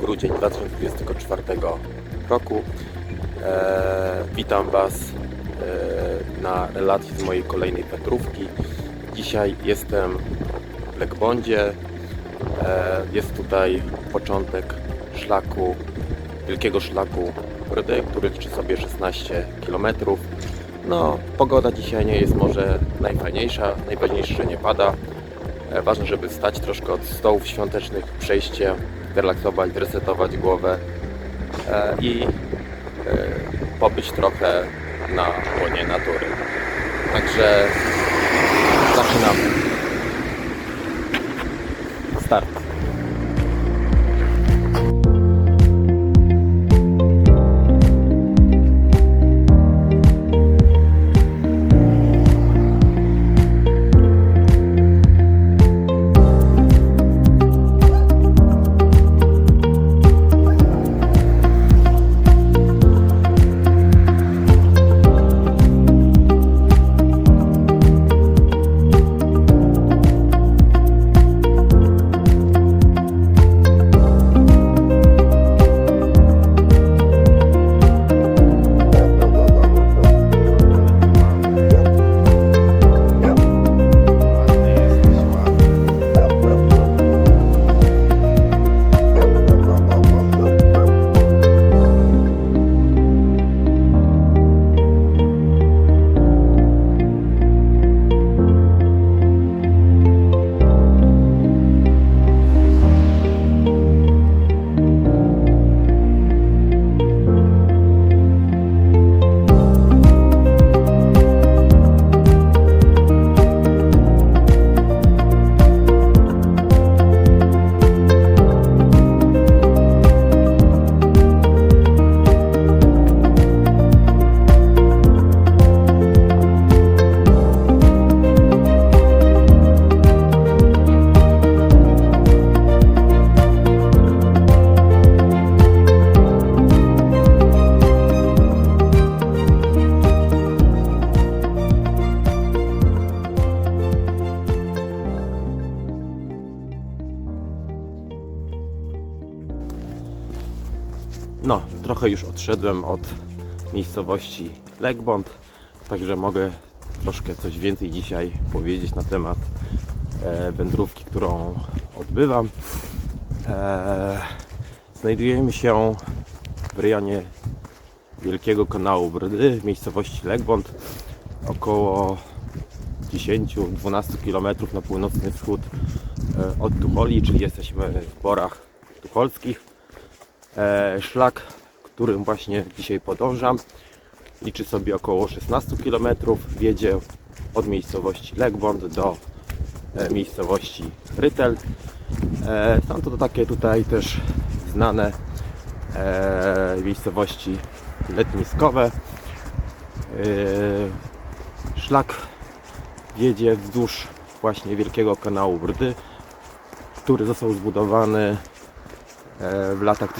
grudzień 2024 roku. E, witam Was e, na relacji z mojej kolejnej wędrówki. Dzisiaj jestem w Lekbondzie. E, jest tutaj początek szlaku, wielkiego szlaku Brdy, który liczy sobie 16 km. No, pogoda dzisiaj nie jest może najfajniejsza, najważniejsze, że nie pada. E, Ważne, żeby wstać troszkę od stołów świątecznych, przejść się, relaksować, resetować głowę e, i e, pobyć trochę na łonie natury. Także zaczynamy. Trochę już odszedłem od miejscowości Legbond, także mogę troszkę coś więcej dzisiaj powiedzieć na temat e, wędrówki, którą odbywam. E, znajdujemy się w rejonie Wielkiego Kanału Brdy w miejscowości Legbond, około 10-12 km na północny wschód e, od Tucholi, czyli jesteśmy w Borach Tucholskich. Szlak, którym właśnie dzisiaj podążam, liczy sobie około 16 km. Wiedzie od miejscowości Legbond do e, miejscowości Rytel. E, są to takie tutaj też znane e, miejscowości letniskowe. Szlak wiedzie wzdłuż właśnie Wielkiego Kanału Brdy, który został zbudowany w latach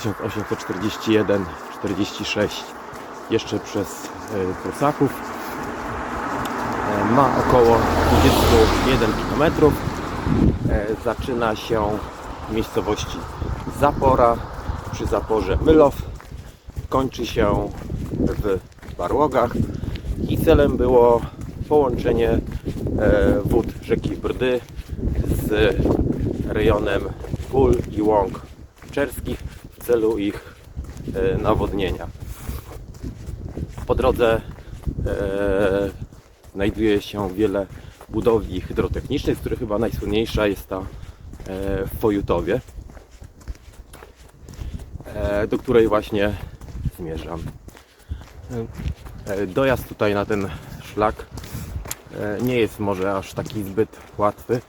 1841-46 jeszcze przez e, Prusaków. E, Ma około 21 km. E, Zaczyna się w miejscowości Zapora przy zaporze Mylow. Kończy się w Barłogach i celem było połączenie wód rzeki Brdy z rejonem pól i łąk czerskich w celu ich nawodnienia. Po drodze e, znajduje się wiele budowli hydrotechnicznych, z których chyba najsłynniejsza jest ta e, w Pojutowie, e, do której właśnie zmierzam. E, Dojazd tutaj na ten szlak e, nie jest może aż taki zbyt łatwy.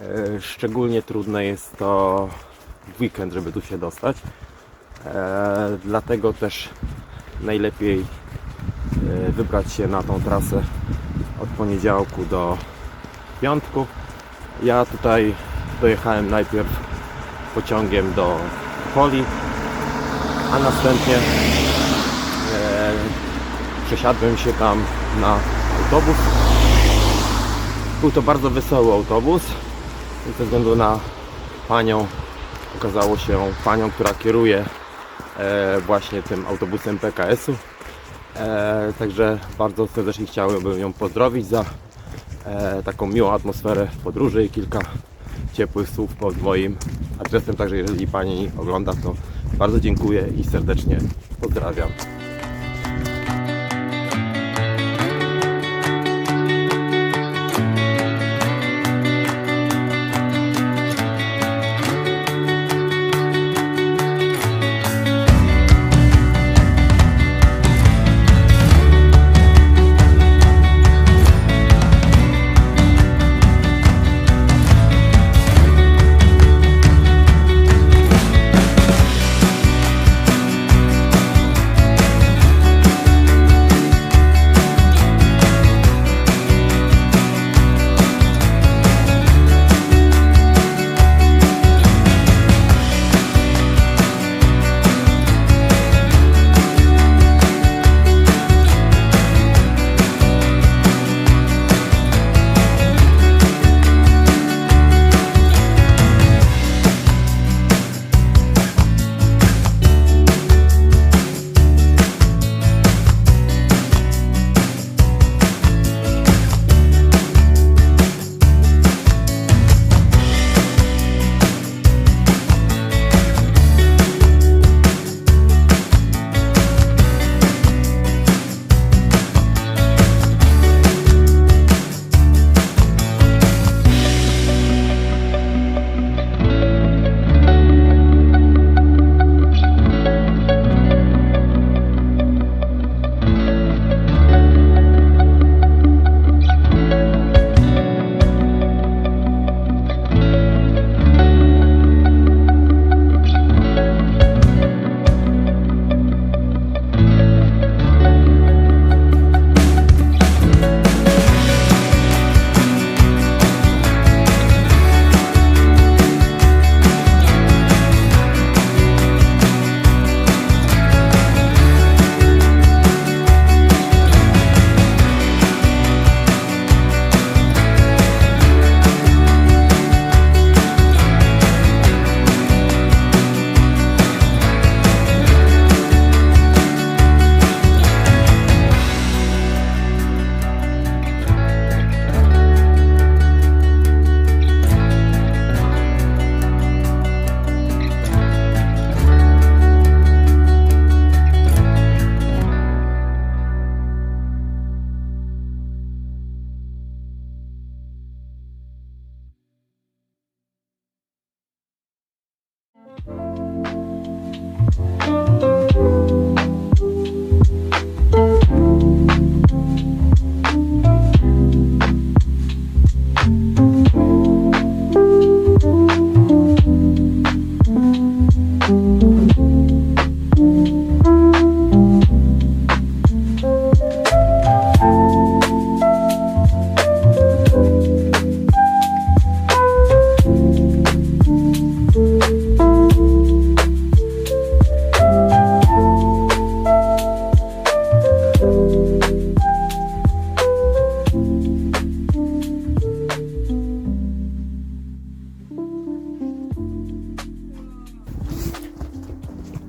E, Szczególnie trudne jest to w weekend, żeby tu się dostać. E, Dlatego też najlepiej e, wybrać się na tą trasę od poniedziałku do piątku. Ja tutaj dojechałem najpierw pociągiem do Poli, a następnie e, przesiadłem się tam na autobus. Był to bardzo wesoły autobus, ze względu na panią okazało się panią, która kieruje właśnie tym autobusem PKS-u. E, także bardzo serdecznie chciałbym ją pozdrowić za e, taką miłą atmosferę podróży i kilka ciepłych słów pod moim adresem. Także jeżeli Pani ogląda, to bardzo dziękuję i serdecznie pozdrawiam.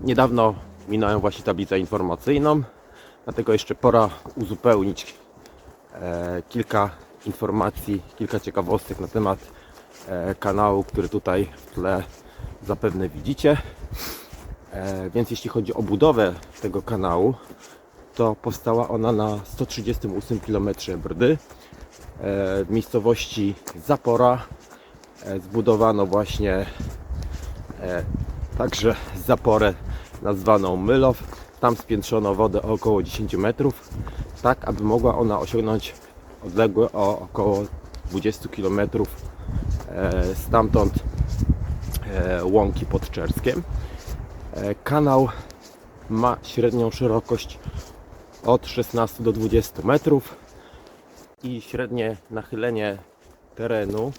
Niedawno minąłem właśnie tablicę informacyjną, dlatego jeszcze pora uzupełnić e, kilka informacji, kilka ciekawostek na temat e, kanału, który tutaj w tle zapewne widzicie. E, więc jeśli chodzi o budowę tego kanału, to powstała ona na 138 km Brdy w miejscowości Zapora. Zbudowano właśnie także zaporę nazwaną Mylow. Tam spiętrzono wodę o około 10 metrów, tak aby mogła ona osiągnąć odległe o około 20 km e, stamtąd e, łąki pod Czerskiem. E, kanał ma średnią szerokość od 16 do 20 metrów i średnie nachylenie terenu,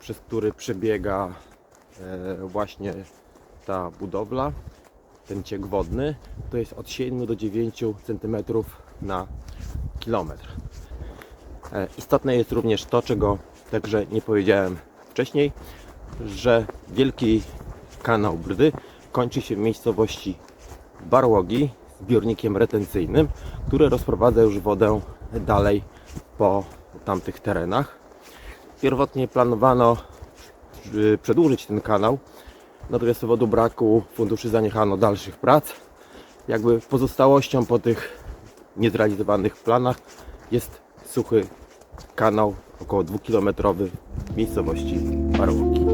przez który przebiega właśnie ta budowla, ten ciek wodny, to jest od 7 do 9 cm na kilometr. E, Istotne jest również to, czego także nie powiedziałem wcześniej, że wielki kanał Brdy kończy się w miejscowości Barłogi zbiornikiem retencyjnym, który rozprowadza już wodę dalej po tamtych terenach. Pierwotnie planowano y, przedłużyć ten kanał, natomiast z powodu braku funduszy zaniechano dalszych prac. Jakby pozostałością po tych niezrealizowanych planach jest suchy kanał około 2-kilometrowy w miejscowości Barłogi.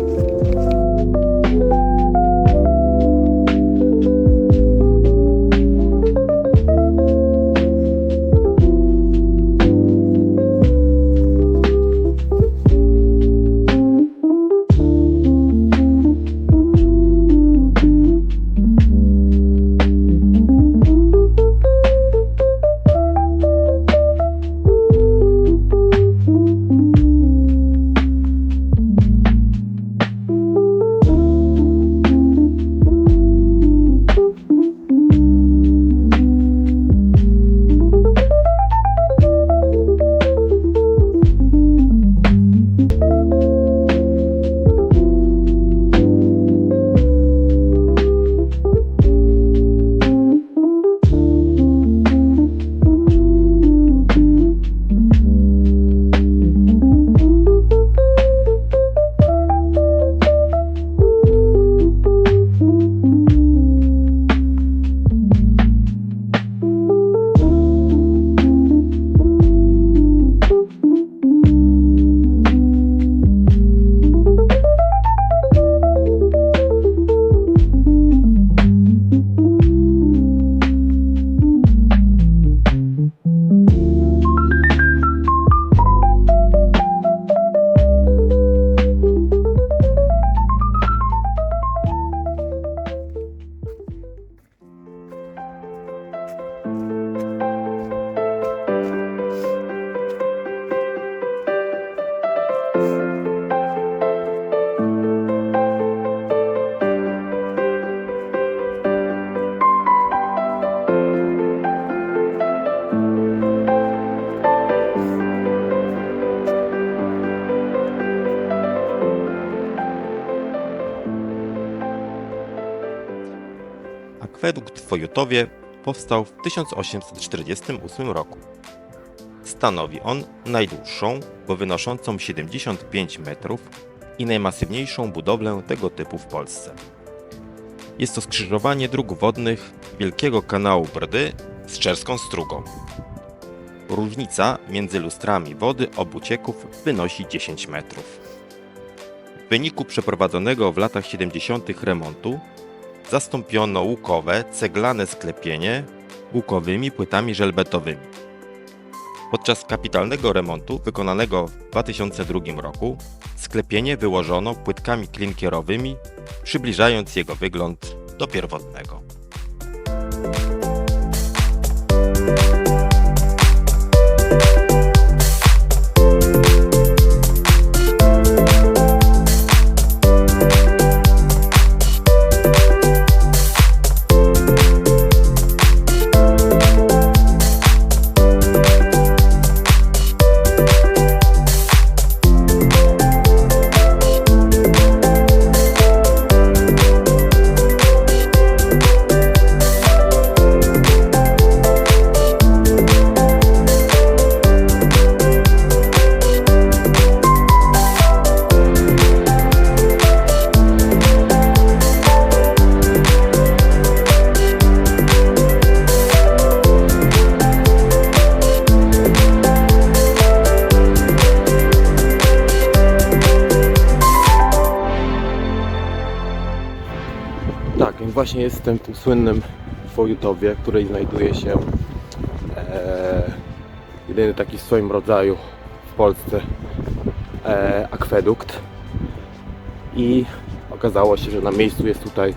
W powstał w 1848 roku. Stanowi on najdłuższą, bo wynoszącą 75 metrów i najmasywniejszą budowlę tego typu w Polsce. Jest to skrzyżowanie dróg wodnych Wielkiego Kanału Brdy z Czerską Strugą. Różnica między lustrami wody obu cieków wynosi 10 metrów. W wyniku przeprowadzonego w latach 70. remontu zastąpiono łukowe, ceglane sklepienie łukowymi płytami żelbetowymi. Podczas kapitalnego remontu wykonanego w 2002 roku sklepienie wyłożono płytkami klinkierowymi, przybliżając jego wygląd do pierwotnego. W tym słynnym Wojutowie, w której znajduje się e, jedyny taki w swoim rodzaju w Polsce e, akwedukt. I okazało się, że na miejscu jest tutaj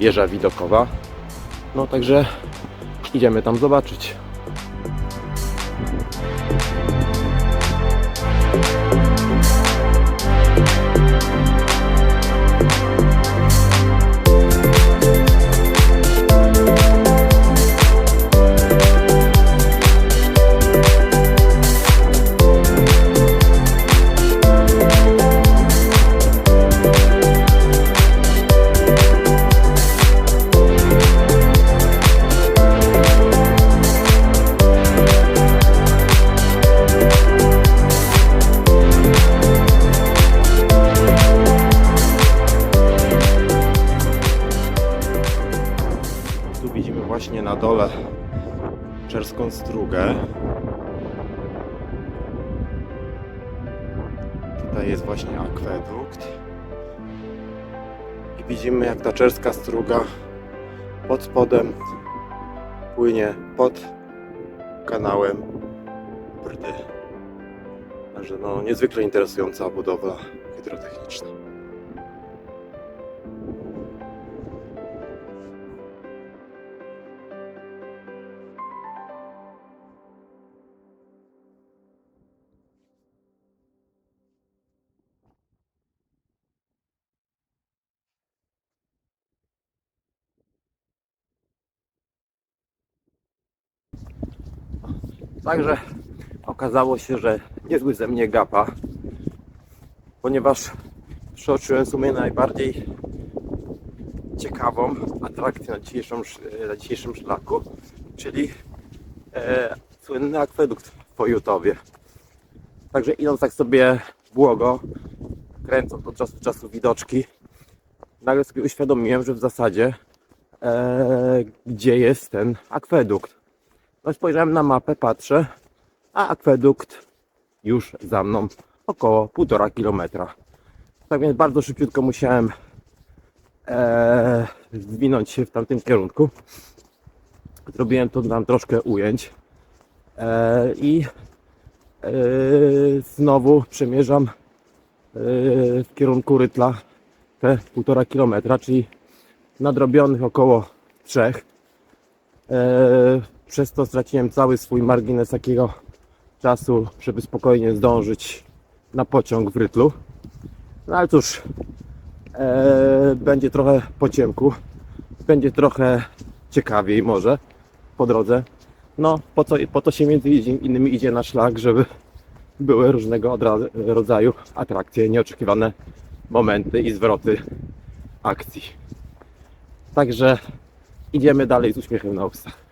wieża widokowa. No także idziemy tam zobaczyć. Właśnie na dole czerską strugę. Tutaj jest właśnie akwedukt. I widzimy jak ta czerska struga pod spodem płynie pod kanałem Brdy. Także no niezwykle interesująca budowla hydrotechniczna. Także okazało się, że niezły ze mnie gapa, ponieważ przeoczyłem w sumie najbardziej ciekawą atrakcję na dzisiejszym, sz- na dzisiejszym szlaku, czyli e, słynny akwedukt w Pojutowie. Także idąc tak sobie błogo, kręcąc od czasu do czasu widoczki, nagle sobie uświadomiłem, że w zasadzie e, gdzie jest ten akwedukt. No spojrzałem na mapę, patrzę, a akwedukt już za mną około półtora kilometra. Tak więc bardzo szybciutko musiałem e, się w tamtym kierunku. Zrobiłem to nam troszkę ujęć e, i e, znowu przemierzam e, w kierunku Rytla te półtora kilometra, czyli nadrobionych około trzech. E, przez to straciłem cały swój margines takiego czasu, żeby spokojnie zdążyć na pociąg w Rytlu. No ale cóż, e, będzie trochę po ciemku, będzie trochę ciekawiej może po drodze. No, po, co, po to się między innymi idzie na szlak, żeby były różnego rodzaju atrakcje, nieoczekiwane momenty i zwroty akcji. Także idziemy dalej z uśmiechem na ustach.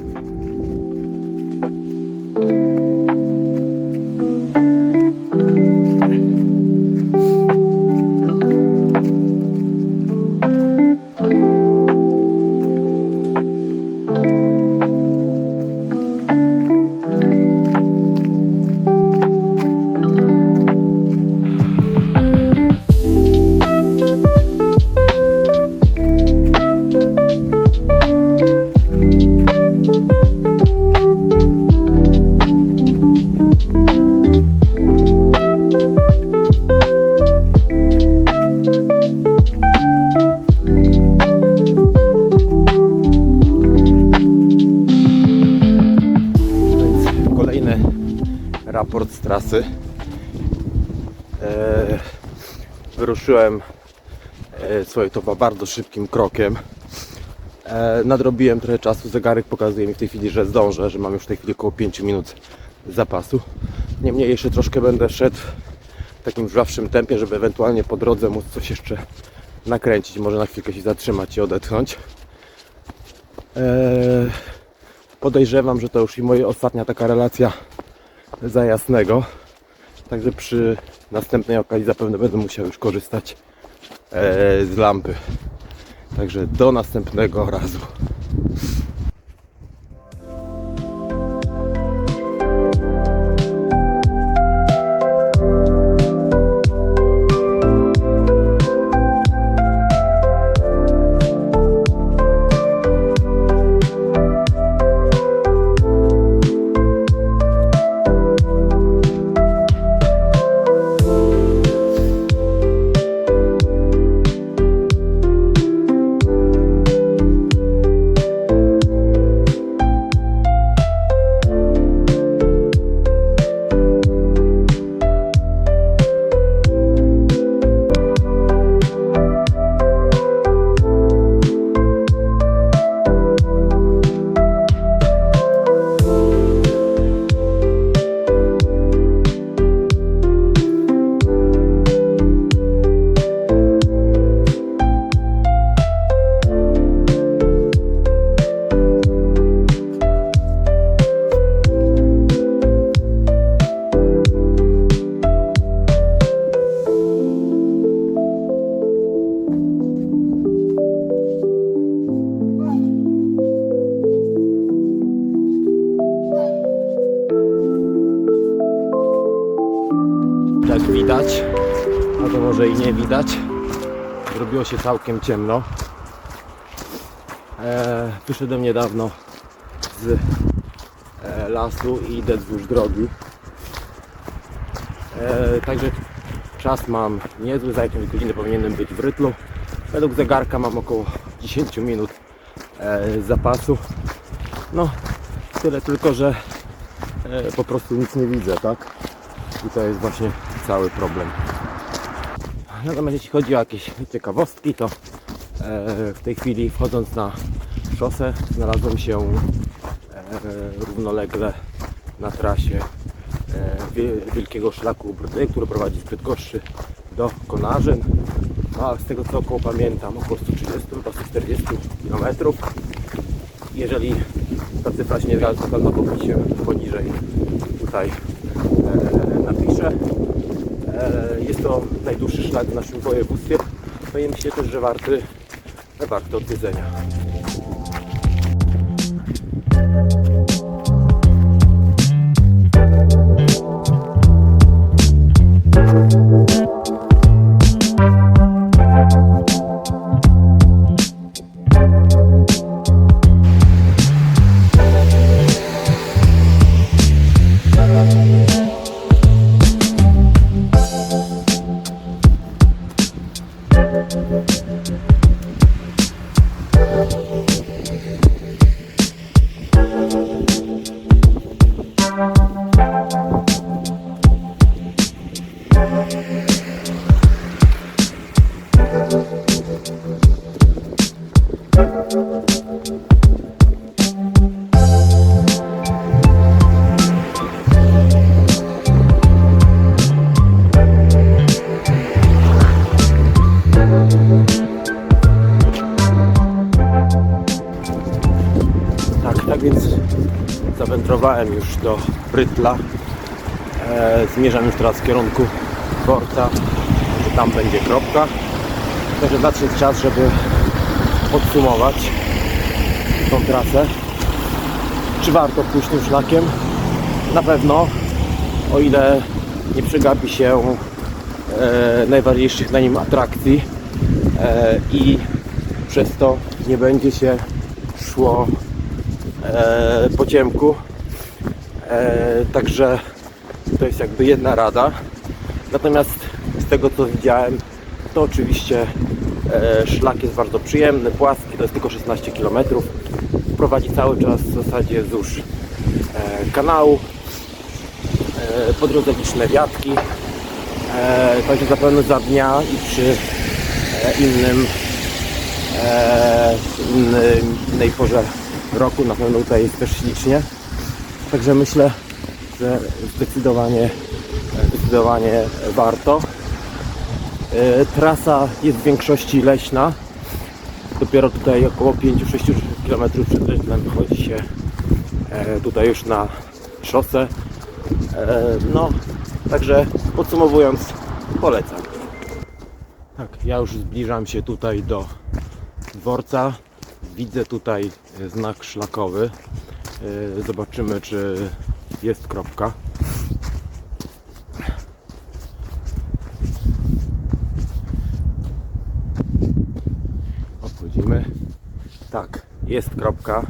wyruszyłem e, słuchaj, to bardzo szybkim krokiem. E, nadrobiłem trochę czasu, zegarek pokazuje mi w tej chwili, że zdążę, że mam już w tej chwili około 5 minut zapasu. Niemniej jeszcze troszkę będę szedł w takim żwawszym tempie, żeby ewentualnie po drodze móc coś jeszcze nakręcić, może na chwilkę się zatrzymać i odetchnąć. E, podejrzewam, że to już i moja ostatnia taka relacja za jasnego. Także przy następnej okazji zapewne będę musiał już korzystać e, z lampy. Także do następnego razu. Się całkiem ciemno. E, niedawno z e, lasu i idę wzdłuż drogi. E, także czas mam niezły, za jakąś godzinę powinienem być w rytlu. Według zegarka mam około 10 minut e, zapasu. No, tyle tylko, że e, po prostu nic nie widzę, tak? I to jest właśnie cały problem. Natomiast jeśli chodzi o jakieś ciekawostki, to e, w tej chwili wchodząc na szosę znalazłem się e, równolegle na trasie e, wie- wielkiego szlaku Brdy, który prowadzi z Bydgoszczy do Konarzyn. No, a z tego co około pamiętam, około 130 lub 140 km. Jeżeli ta cyfra się nie zgadza, to w opisie poniżej tutaj napiszę. To najdłuższy szlak w naszym województwie. No i myślę też, że warty, warto odwiedzenia. Więc zawędrowałem już do Brytla. E, zmierzam już teraz w kierunku porta, że tam będzie kropka. Także nadszedł czas, żeby podsumować tą trasę. Czy warto pójść tym szlakiem? Na pewno, o ile nie przegapi się e, najważniejszych na nim atrakcji e, i przez to nie będzie się szło e, po ciemku. E, także to jest jakby jedna rada. Natomiast z tego co widziałem, to oczywiście e, szlak jest bardzo przyjemny, płaski, to jest tylko 16 km. Prowadzi cały czas w zasadzie wzdłuż e, kanału. E, po drodze liczne wiatki. E, także zapewne za dnia i przy e, innym e, innym, innej porze roku na pewno tutaj jest też ślicznie. Także myślę, że zdecydowanie, zdecydowanie warto. E, Trasa jest w większości leśna. Dopiero tutaj około 5-6 km przed Rytlem wychodzi się e, tutaj już na szosę. E, No, także podsumowując, polecam. Tak, ja już zbliżam się tutaj do dworca. Widzę tutaj e, znak szlakowy. E, Zobaczymy, czy jest kropka. Obchodzimy. Tak, jest kropka.